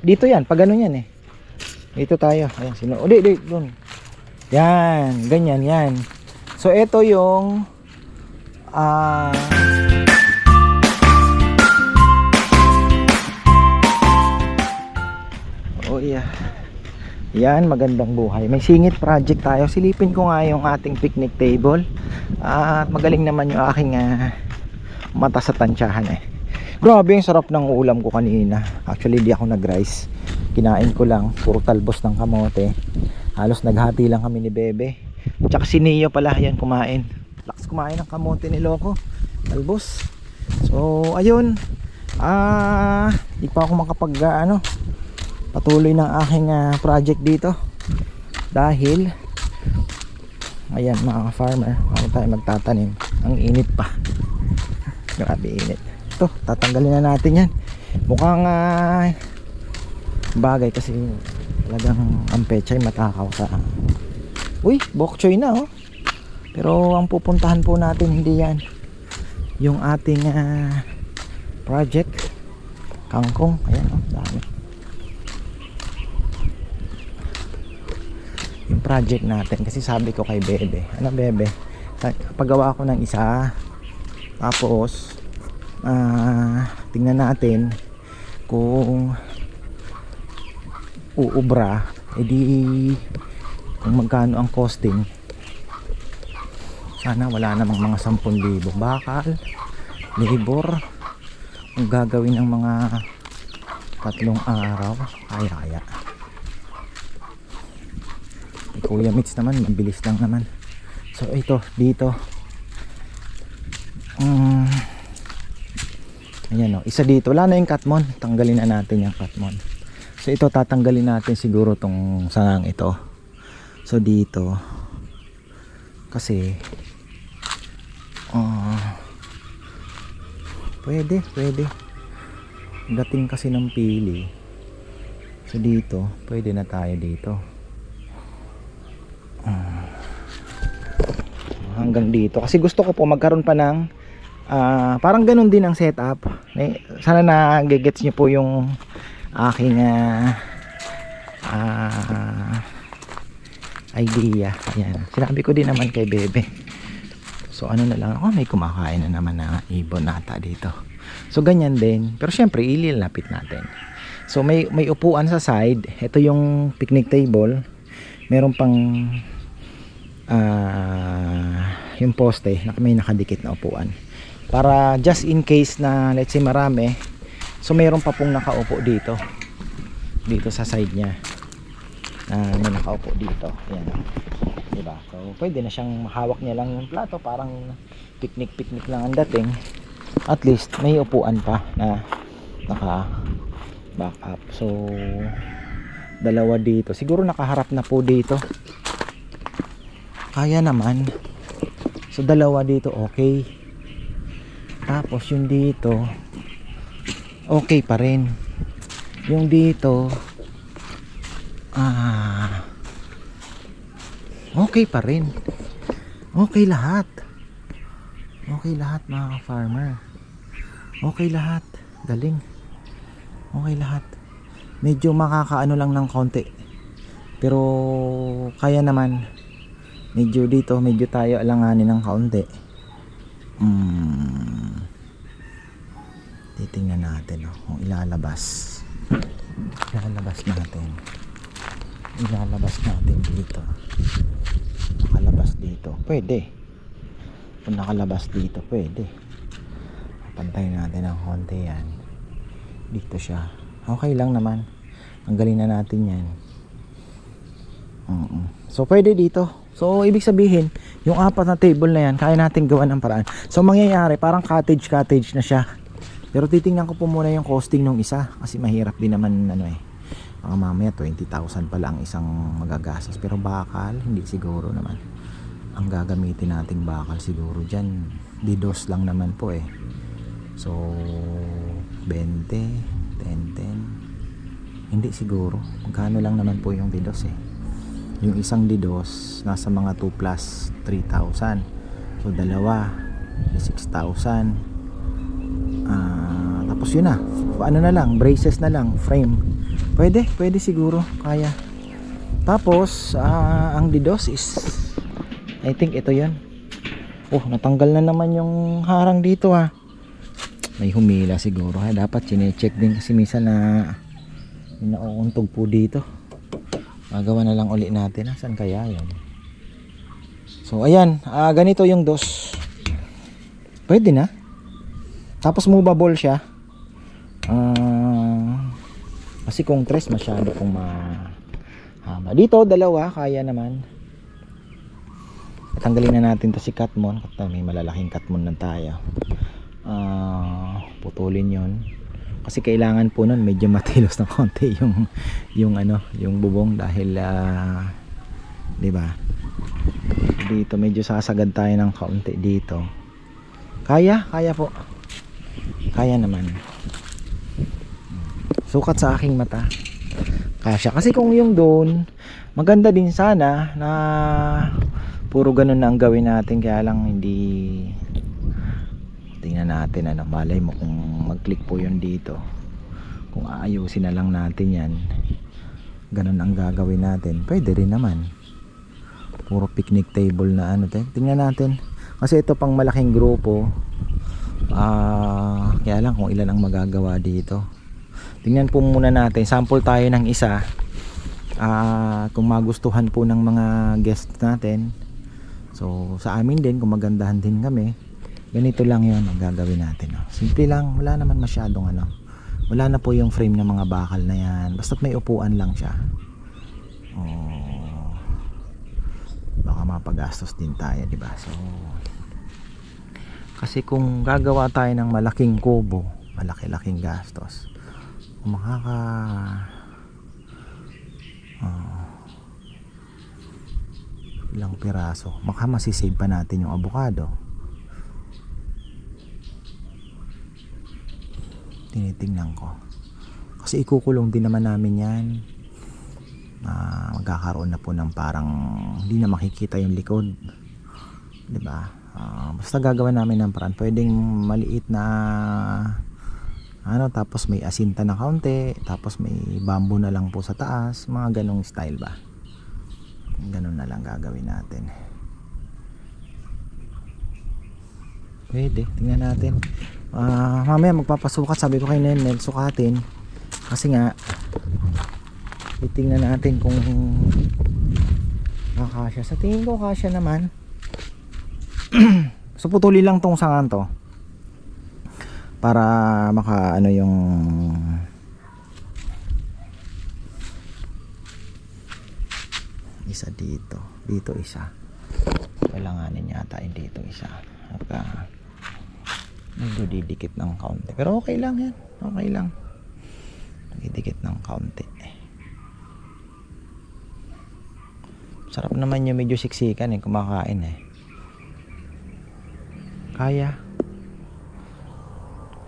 Dito yan, pag ano yan eh. Dito tayo. Ayan, sino? O, di, di, dun. Yan, ganyan, yan. So, ito yung ah Oh yeah. Yan, magandang buhay. May singit project tayo. Silipin ko nga yung ating picnic table. At magaling naman yung aking ah, mata sa tansyahan eh. Grabe yung sarap ng ulam ko kanina. Actually, di ako nag-rice. Kinain ko lang. Puro talbos ng kamote. Halos naghati lang kami ni Bebe. Tsaka si Neo pala yan kumain. Lakas kumain ng kamote ni Loco. Talbos. So, ayun. Ah, di pa ako makapag ah, ano, patuloy ng aking ah, project dito. Dahil ayan mga farmer, ako tayo magtatanim. Ang init pa. Grabe init. Ito, tatanggalin na natin 'yan. Mukhang ah, bagay kasi talagang ang pechay matakaw sa Uy, bok choy na oh. Pero ang pupuntahan po natin hindi yan. Yung ating ah, project kangkong. Ayan oh, dami. Yung project natin kasi sabi ko kay Bebe. Ano Bebe? Paggawa ko ng isa tapos ah tingnan natin kung uubra. Edi kung magkano ang costing. Sana wala namang mga 10,000 bakal labor ang gagawin ng mga tatlong araw. Kaya kaya Kay Kuya Mitch naman mabilis lang naman. So ito dito. Mm, ayan o isa dito. Wala na yung katmon tanggalin na natin yung katmon so ito tatanggalin natin siguro tong sangang ito. So dito. Kasi ah pwede pwede. Dating kasi ng pili. So dito pwede na tayo dito. Ah. hanggang dito. Kasi gusto ko po magkaroon pa ng ah, parang ganun din ang setup. Eh, sana na gets nyo po yung aking ah, ah, idea. Ayan. sinabi ko din naman kay bebe. So ano na lang. Oh may kumakain na naman na ibon nata dito. So ganyan din. Pero syempre ililapit natin. So may may upuan sa side. Ito yung picnic table. Meron pang ah yung poste. Na may nakadikit na upuan para just in case na let's say marami so meron pa pong nakaupo dito. Dito sa side niya. Na may nakaupo dito. Ayan. Diba? So pwede na siyang hawak niya lang yung plato. Parang picnic picnic lang ang dating. At least may upuan pa na naka back up. So dalawa dito. Siguro nakaharap na po dito. Kaya naman. So dalawa dito okay tapos yung dito okay pa rin. Yung dito ah okay pa rin. Okay lahat. Okay lahat mga farmer. Okay lahat. Galing. Okay lahat. Medyo makakaano lang ng konti. Pero kaya naman. Medyo dito medyo tayo alanganin ng kaunti. Mm. Titingnan natin oh, kung ilalabas. Ilalabas natin. Ilalabas natin dito. Nakalabas dito. Pwede. Kung nakalabas dito pwede. Pantayin natin ng konti yan. Dito siya. Okay lang naman. Ang galing na natin yan. Mm-mm. so pwede dito. So ibig sabihin yung apat na table na yan kaya natin gawa ng paraan. So mangyayari parang cottage cottage na siya pero titingnan ko po muna yung costing ng isa kasi mahirap din naman ano eh. Baka mamaya 20,000 pala ang isang magagastos pero bakal hindi siguro naman. Ang gagamitin nating bakal siguro dyan didos lang naman po eh. So 20 10 10 hindi siguro. Magkano lang naman po yung didos eh. Yung isang didos nasa mga 2 plus 3,000 so dalawa 6,000 ah tapos yun na ano na lang braces na lang frame Pwede, pwede siguro. Kaya. Tapos, ah, ang didos is I think ito yan. Oh, natanggal na naman yung harang dito ha. May humila siguro ha. Dapat chinecheck din kasi minsan na nauuntog po dito. Magawa na lang uli natin ha. Saan kaya yun? So ayan, ah, ganito yung dos. Pwede na. Tapos movable siya. Ah, kasi kung tres masyado kung mahaba. Dito dalawa kaya naman. Tanggalin na natin to si Catmon kasi may malalaking Catmon na tayo. Ah, putulin 'yon. Kasi kailangan po nun medyo matilos ng konti yung yung ano, yung bubong dahil ah, 'di ba? Dito medyo sasagad tayo ng kaunti dito. Kaya, kaya po. Kaya naman. Sukat sa aking mata. Kasya. Kasi kung yung doon, maganda din sana na puro ganun na ang gawin natin. Kaya lang hindi tingnan natin ano malay mo kung mag click po yun dito. Kung aayusin na lang natin yan ganun ang gagawin natin. Pwede rin naman. Puro picnic table na ano. Te. tingnan natin. Kasi ito pang malaking grupo. Ah kaya lang kung ilan ang magagawa dito tingnan po muna natin. Sample tayo ng isa. Ah kung magustuhan po ng mga guests natin. So sa amin din kung magandahan din kami ganito lang yon ang gagawin natin no? simple lang. Wala naman masyadong ano. Wala na po yung frame ng mga bakal na yan. Basta't may upuan lang siya. Oh, baka mapagastos din tayo di ba? So kasi kung gagawa tayo ng malaking kubo malaki-laking gastos makaka ah, ilang piraso. Baka masisave pa natin yung avocado tinitingnan ko. Kasi ikukulong din naman namin yan. Ah, magkakaroon na po ng parang hindi na makikita yung likod. 'di ba? Ah, basta gagawa namin ng paraan. Pwedeng maliit na ano tapos may asinta na kaunti tapos may bamboo na lang po sa taas mga ganong style ba? Ganun na lang gagawin natin. Pwede tingnan natin. Ah, mamaya magpapasukat sabi ko kay Nenel sukatin. Kasi nga titingnan natin kung kakasya. Sa tingin ko kasya naman. So putuli lang tong sangan to para maka ano yung isa dito. Dito isa. Kailanganin yata yung dito isa. At uh, medyo didikit ng kaunti. Pero okay lang yan. Okay lang. Didikit ng kaunti. Sarap naman yung medyo siksikan eh kumakain eh. Kaya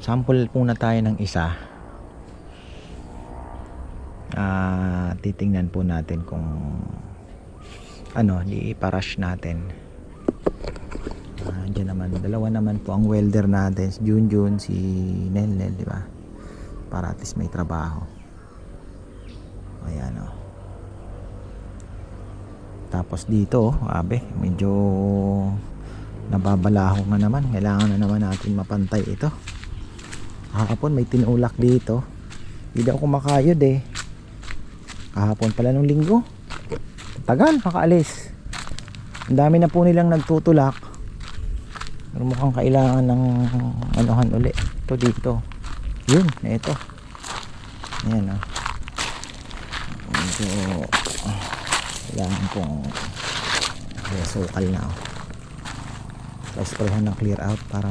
sample muna tayo ng isa. Ah titingnan po natin kung ano di iparash natin. Ah, dyan naman dalawa naman po ang welder natin si Junjun si Nelnel di ba? Para at least may trabaho. Ayan o tapos dito oh, abe medyo nababalaho nga naman. Kailangan na naman natin mapantay ito kahapon may tinulak dito. Hindi daw kumakayod eh. Kahapon pala nung linggo. Tagal makaalis ang dami na po nilang nagtutulak. Pero mukhang kailangan ng anuhan uli. Ito dito. Yun ito ayan ah, kailangan kong sukal na oh. Pa-sprayhan ng clear out para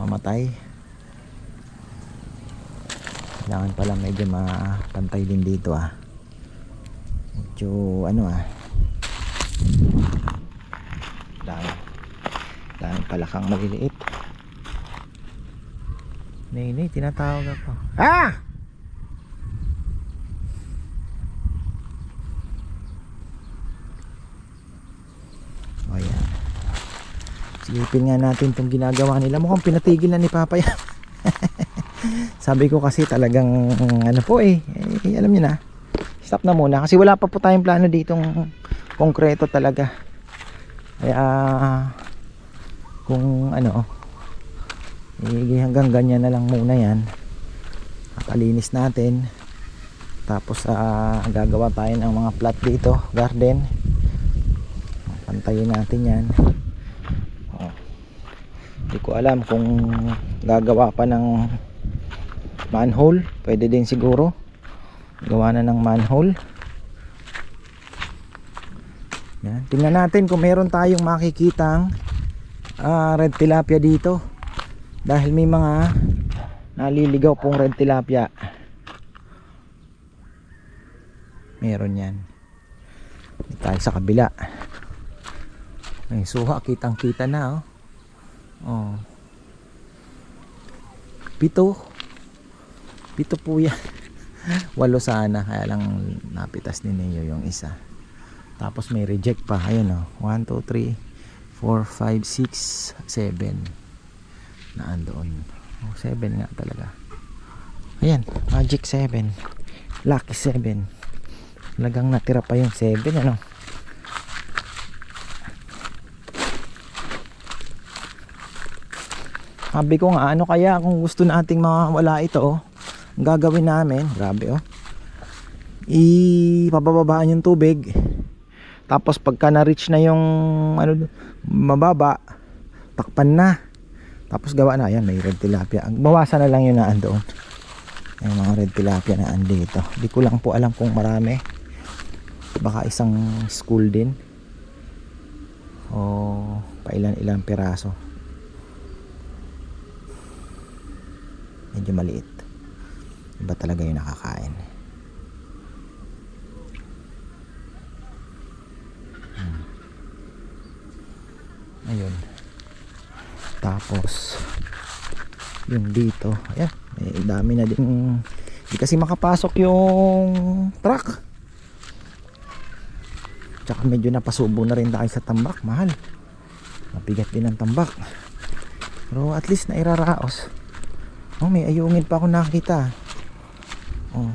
mamatay kailangan pala medyo mapantay din dito ah. Medyo ano ah. Dami. Dami pala kang maliliit. Nene, tinatawag ako. Ah! O yan. Silipin nga natin itong ginagawa nila. Mukhang pinatigil na ni Papa yan sabi ko kasi talagang ano po eh, eh, alam niyo na. Stop na muna kasi wala pa po tayong plano ditong konkreto talaga. Kaya kung ano eh, hanggang ganyan na lang muna yan kapalinis natin tapos ah, gagawa tayo ng mga plot dito garden pantayin natin yan oh. hindi ko alam kung gagawa pa ng manhole. Pwede din siguro. Gawa na ng manhole. Yan. tingnan natin kung meron tayong makikitang ah, red tilapia dito. Dahil may mga naliligaw pong red tilapia. Meron yan. Dito tayo sa kabila. May suha kitang kita na oh, oh. pito pito po yan. Walo sana. Kaya lang napitas ni Neo yung isa. Tapos may reject pa. Ayun oh. 1, 2, 3 4, 5, 6, 7 na andoon oh, 7 nga talaga. Ayan magic 7 lucky 7 talagang natira pa yung 7 ano? Sabi ko nga ano kaya kung gusto nating mawala ito oh, gagawin namin grabe oh. Ipabababaan yung tubig. Tapos pagka na-reach na yung ano mababa takpan na. Tapos gawa na yan may red tilapia. Bawasan na lang yun na andoon. May mga red tilapia na andito. Di ko lang po alam kung marami. Baka isang school din. O pailan ilang piraso. Medyo maliit iba talaga yung nakakain? Hmm. ayun. Tapos yung dito. Ayan may dami na din. Hindi kasi makapasok yung truck. Tsaka medyo napasubo na rin tayo sa tambak mahal. Mabigat din ang tambak. Pero at least na iraraos oh may ayungin pa ako nakita oh.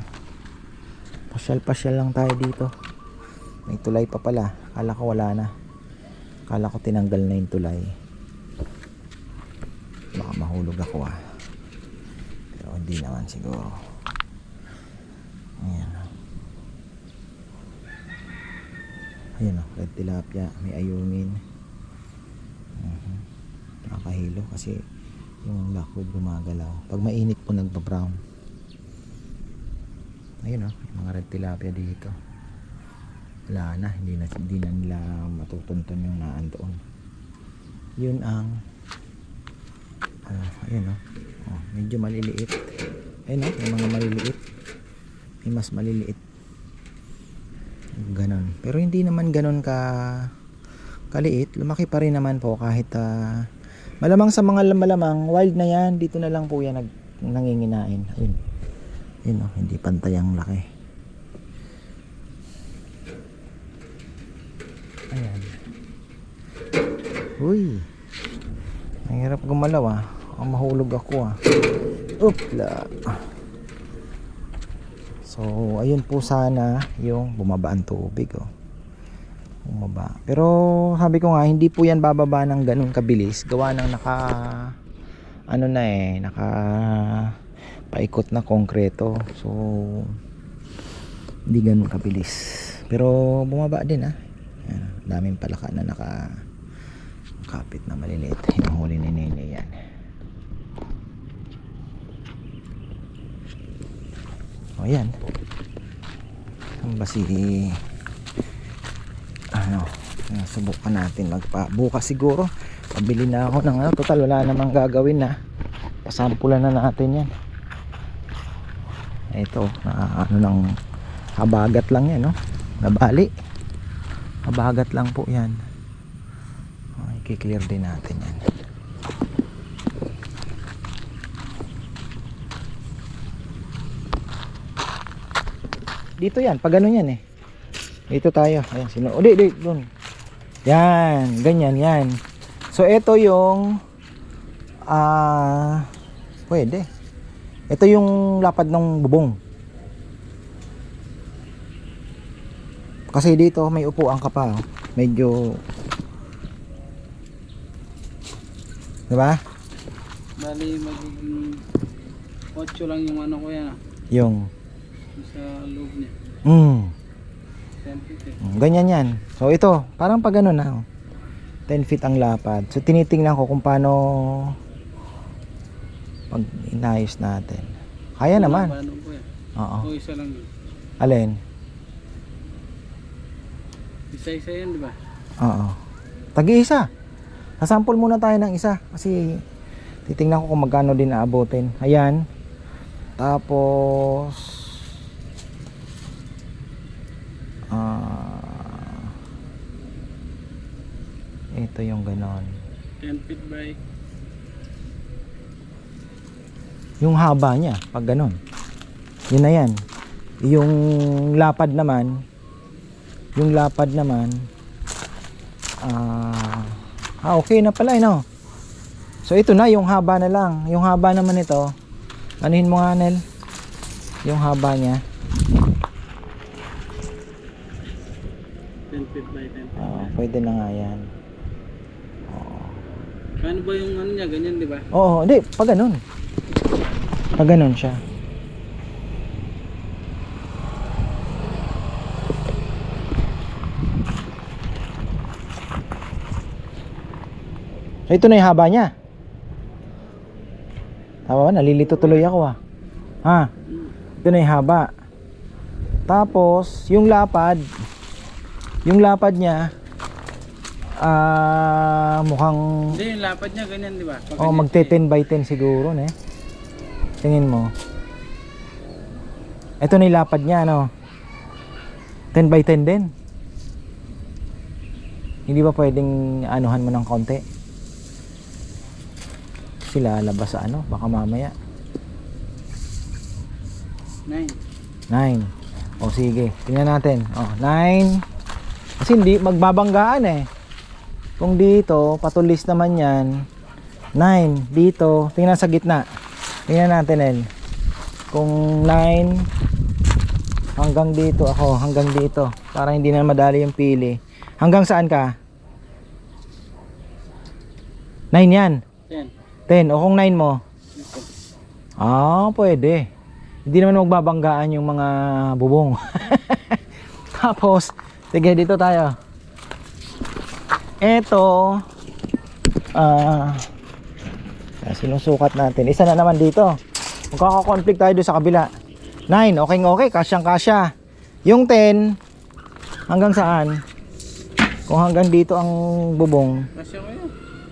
Pasyal pasyal lang tayo dito. May tulay pa pala. Kala ko wala na. Kala ko tinanggal na yung tulay. Baka mahulog ako ah. Pero hindi naman siguro. Ayan o ayan o red tilapia. May ayungin uh nakakahilo kasi yung lockwood gumagalaw. Pag mainit po nagbabrown ayun o may mga red tilapia dito. Wala na hindi na, hindi na nila matutunton yung naan doon. Yun ang oh, ayun oh. oh medyo maliliit. Ayun oh, may mga maliliit. May mas maliliit. Ganon. Pero hindi naman ganon ka kaliit. Lumaki pa rin naman po kahit ah, malamang sa mga malamang wild na yan. Dito na lang po yan nag, nanginginain. Ayun ayun oh, hindi pantay ang laki. Ayan. Uy. Ang hirap gumalaw ah. Ang mahulog ako ah. Upla. So ayun po sana yung bumaba ang tubig oh. Bumaba. Pero sabi ko nga hindi po yan bababa ng ganun kabilis. Gawa ng naka ano na eh naka paikot na konkreto. So hindi ganun kabilis. Pero bumaba din ah. Ayan, daming palaka na naka kapit na maliliit. Hinuhuli ni Nene yan. O yan. Ang ba si ano subukan natin magpa bukas siguro. Pabili na ako ng ano total wala namang gagawin na pasampulan na natin yan ito na ano ng habagat lang yan no? Nabali. Habagat lang po yan. Oh, i-clear din natin yan. Dito yan pag ganun yan eh. Dito tayo. Ayan sino? Oh, di, di, dun. yan ganyan yan. So ito yung ah pwede ito yung lapad ng bubong Kasi dito may upuan ka pa. oh. Medyo... Diba? Bali, magiging 8 lang yung ano ko yan ah. Yung... Yung sa loob niya. Mm, 10 feet eh. mm, ganyan yan. So ito, parang pag ano na. oh. 10 feet ang lapad. So tinitingnan ko kung paano pag inayos natin. Kaya naman. Paano po yan? Oo. O isa lang yun. Alin? Isa-isa yan, di ba? Oo. Tag-iisa. Sasample muna tayo ng isa kasi titingnan ko kung magkano din aabotin. Ayan. Tapos ah ito yung ganon. 10 feet by Yung haba niya pag ganon. Yun na yan. Yung lapad naman yung lapad naman ah ah okay na pala eh, no? So ito na yung haba na lang. Yung haba naman ito. Anuhin mo nga Nel. Yung haba niya. 10 feet by 10 feet. Ah, pwede na nga yan. Oo. Paano ba yung ano niya? Ganyan, di ba? Oo, hindi, pag ganun. Pag ganun siya. Ito na yung haba niya. Tama ba? Nalilito tuloy ako ah. Ha? Ito na yung haba. Tapos, yung lapad, yung lapad niya, ah, mukhang Hindi, yung lapad niya ganyan, di ba? Pag Oh, magte 10 by 10 siguro, ne. Tingin mo. Ito na yung lapad niya, ano. 10 by 10 din. Hindi ba pwedeng anuhan mo ng konti? Sila labas sa ano, baka mamaya. 9. 9. O sige, tingnan natin. Oh, 9. Kasi hindi magbabanggaan eh. Kung dito, patulis naman yan. 9 dito, tingnan sa gitna. Tingnan natin El. Kung 9 hanggang dito ako, hanggang dito para hindi na madali yung pili. Hanggang saan ka? 9 yan. 10. 10. O kung 9 mo? Ah, pwede. Hindi naman magbabanggaan yung mga bubong. Tapos, sige dito tayo. Ito, ah, ah, sinusukat natin. Isa na naman dito. Magkaka-conflict tayo doon sa kabila. 9, okay okay, kasyang kasya. Yung 10, hanggang saan? Kung hanggang dito ang bubong, Kasya ko yun.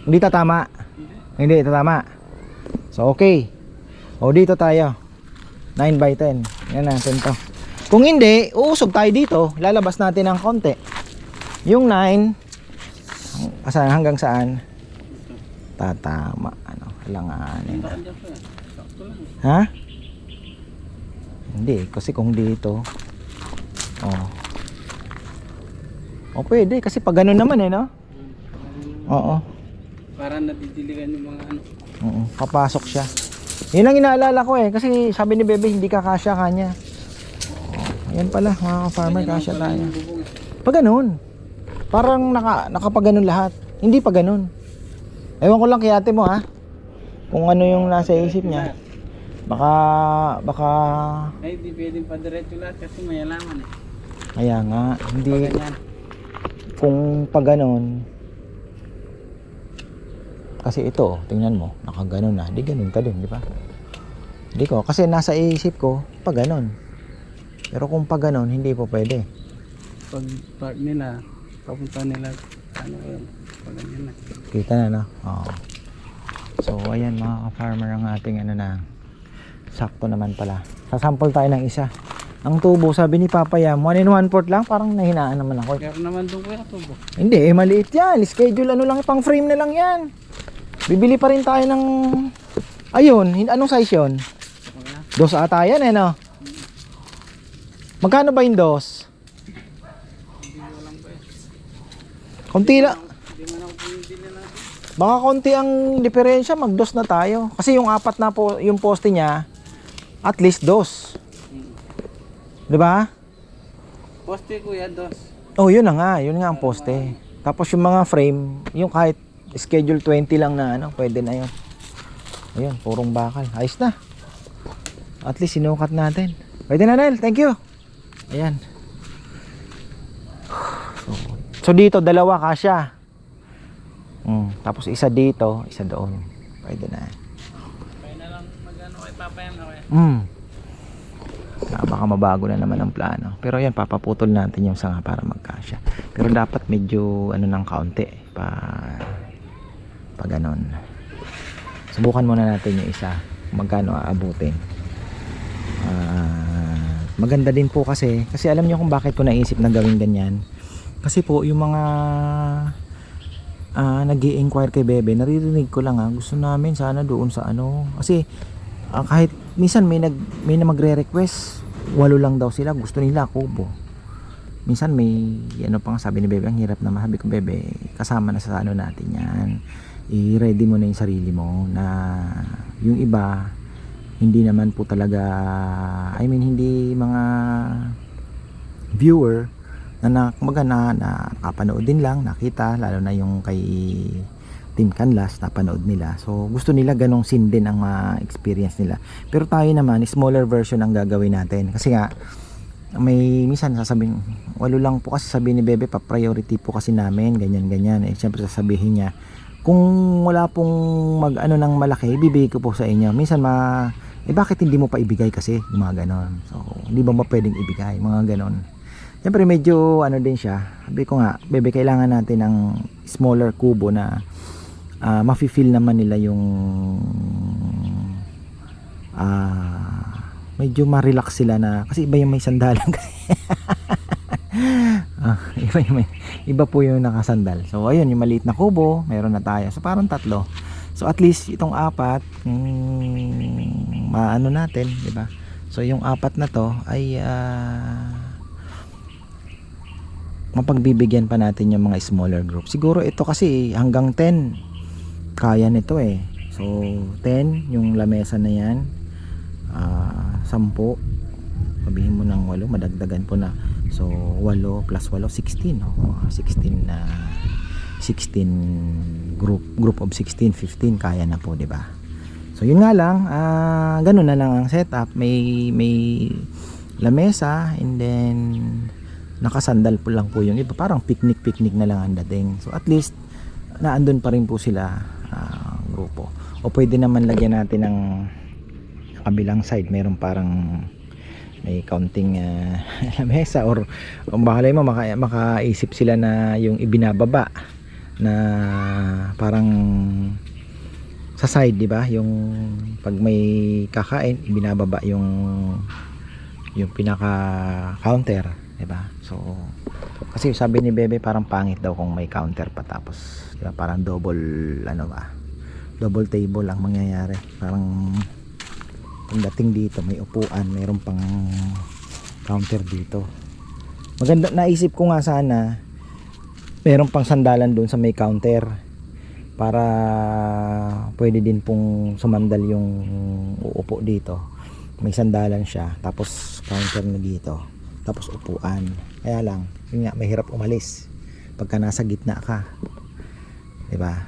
hindi tatama. Hindi. Hindi, tatama. So, okay. O, dito tayo. 9 by 10. Yan natin to. Kung hindi, uusog tayo dito. Lalabas natin ng konti. Yung 9, hang- saan, hanggang saan? Tatama. Ano, halanganin. Punta ka dyan pa yan. Sakto lang. eh. Ha? Hindi, kasi kung dito. Oh. O, pwede. Kasi pag ganun naman eh, no? Oo. Para nadidiligan yung mga ano. Oo, papasok siya. Yun ang inaalala ko eh. Kasi sabi ni Bebe, hindi ka kasya kanya. Oh, ayan pala, mga farmer, kasya tayo. eh. Pag ganun. Parang naka, nakapag ganun lahat. Hindi pa ganun. Ewan ko lang kay ate mo ha. Kung ano yung nasa isip niya. Baka, baka, Ay, di pwedeng pa diretso lahat kasi may alaman eh. kaya nga, hindi, kung pag ganun, kasi ito, tingnan mo, nakaganon na, di ganun ka din, di ba? Hindi ko, kasi nasa isip ko, pag ganun. Pero kung pag ganun, hindi po pwede. Pag park nila, papunta nila, ano yun, pag ganyan na. Kita na, no? Oo. So, ayan mga ka-farmer ang ating ano na, sakto naman pala. Sasample tayo ng isa. Ang tubo, sabi ni Papa Yam, 1 and 1 port lang, parang nahinaan naman ako. Pero naman doon kuya tubo. Hindi, eh, maliit yan. Schedule ano lang, pang frame na lang yan. Bibili pa rin tayo ng... Ayun, anong size yun? Dos ata yan eh, no? Magkano ba yung dos? Konti lang. Hindi man ako pinibili natin. Baka konti ang diferensya, magdos na tayo. Kasi yung apat na po, yung poste niya, at least dos. Hmm. 'Di ba? Poste kuya, dos. Oh, yun na nga. Yun nga ang poste. Tapos yung mga frame, yung kahit schedule 20 lang na ano, pwede na yun. Ayun, purong bakal. Ayos na. At least sinukat natin. Pwede na, Nel. Thank you. Ayan. So, so dito, dalawa kasya. Mm, tapos isa dito, isa doon. Pwede na. Kaya na lang mag-ano kay Papa yan, okay? Mm. Ah, baka mabago na naman ang plano. Pero yan, papaputol natin yung sanga para magkasya. Pero dapat medyo ano ng kaunti pa pa ganon. Subukan muna natin yung isa. Magkano aabutin. Ah, maganda din po kasi kasi alam niyo kung bakit ko naisip na gawin ganyan. Kasi po yung mga ah nag inquire kay Bebe, naririnig ko lang ah, gusto namin sana doon sa ano. Kasi ah, kahit minsan may nag may na magre-request, walo lang daw sila, gusto nila kubo. Minsan may ano pang sabi ni Bebe, ang hirap naman. Sabi ko, Bebe, kasama na sa ano natin yan. I-ready mo na yung sarili mo na yung iba hindi naman po talaga I mean hindi mga viewer na na, kumbaga na, na nakapanood din lang, nakita, lalo na yung kay Team Canlas, napanood nila. So, gusto nila ganong scene din ang ma-experience nila. Pero tayo naman, smaller version ang gagawin natin. Kasi nga, may minsan sasabihin, walo lang po kasi sabi ni Bebe, pa-priority po kasi namin, ganyan-ganyan. Eh, syempre sasabihin niya, kung wala pong mag ano ng malaki, ibibigay ko po sa inyo. Minsan ma eh bakit hindi mo pa ibigay kasi mga ganon. So, hindi ba ba pwedeng ibigay mga ganon. Siyempre medyo ano din siya. Sabi ko nga, bebe kailangan natin ng smaller kubo na uh, mafi-feel naman nila yung ah medyo ma-relax sila na kasi iba yung may sandalan ah, iba, yung may, iba po yung nakasandal. So ayun yung maliit na kubo meron na tayo. So parang tatlo. So at least itong apat mm, maano natin di ba? So yung apat na to ay ah, mapagbibigyan pa natin yung mga smaller group siguro ito kasi hanggang 10 kaya nito eh. So 10 yung lamesa na yan. Ah, 10 sabihin mo ng 8 madagdagan po na. So 8 plus 8 16 no? Oh, 16 na 16 group group of 16 15 kaya na po di ba? So yun nga lang. Ah, ganun na lang ang setup. May may lamesa and then nakasandal po lang po yung iba. Parang picnic picnic na lang ang dating. So at least naandun pa rin po sila ah, grupo. O pwede naman lagyan natin ng kabilang side. Meron parang may counting uh, lamesa or kung bahalay mo maka, makaisip sila na yung ibinababa na parang sa side di ba? Yung pag may kakain ibinababa yung yung pinaka counter di ba so kasi sabi ni Bebe parang pangit daw kung may counter pa tapos di ba parang double ano ba double table ang mangyayari. Parang pagdating dito may upuan mayroon pang counter dito. Maganda naisip ko nga sana meron pang sandalan doon sa may counter para pwede din pong sumandal yung uupo dito. May sandalan siya tapos counter na dito tapos upuan. Kaya lang yun nga mahirap umalis pagka nasa gitna ka. 'di ba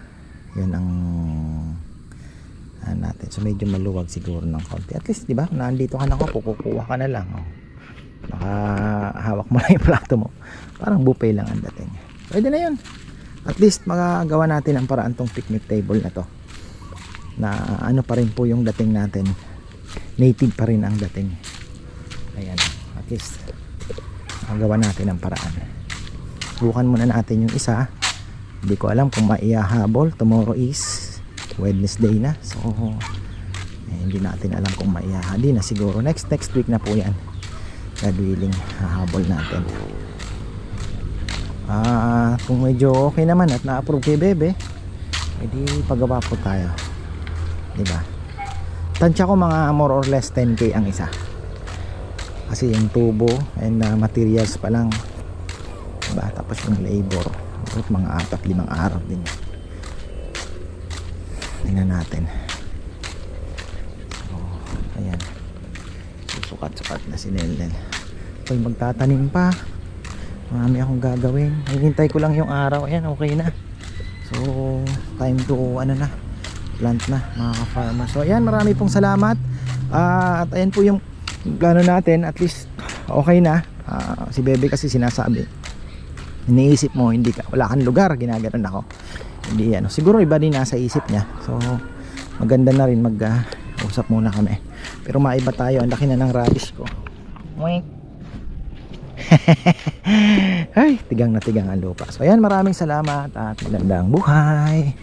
yun ang ano natin. So medyo maluwag siguro ng konti. At least 'di ba nandito ka na ako kukuha ka na lang oh. nakahawak mo na yung plato mo. Parang buffet lang ang dating. Pwede na yun. At least magagawa natin ang paraan tong picnic table na to. Na ano pa rin po yung dating natin. Native pa rin ang dating. Ayan. At least magawa natin ang paraan. Bukan muna natin yung isa. Hindi ko alam kung maihahabol tomorrow is Wednesday na. So eh, hindi natin alam kung maihahali na siguro. Next next week na po yan. God willing hahabol natin. Ah kung medyo okay naman at na-approve kay Bebe edi pagawa po tayo. Di ba? Tansya ko mga more or less 10k ang isa kasi yung tubo and uh, materials pa lang. Diba? tapos yung labor. At mga apat limang araw din. Tingnan natin. So, ayan. Susukat-sukat na si Nelen pag magtatanim pa. Marami akong gagawin. Hinihintay ko lang yung araw. Ayan okay na. So time to ano na plant na mga ka-farmer. So ayan marami pong salamat. Ah, at ayan po yung plano natin at least okay na. Ah, si Bebe kasi sinasabi. Iniisip mo hindi ka wala kang lugar ginaganon ako. Hindi ano siguro iba din nasa isip niya. So maganda na rin mag ah, usap muna kami. Pero maiba tayo ang laki na ng radish ko. Wink. ay tigang na tigang ang lupa. So ayan maraming salamat at magandang buhay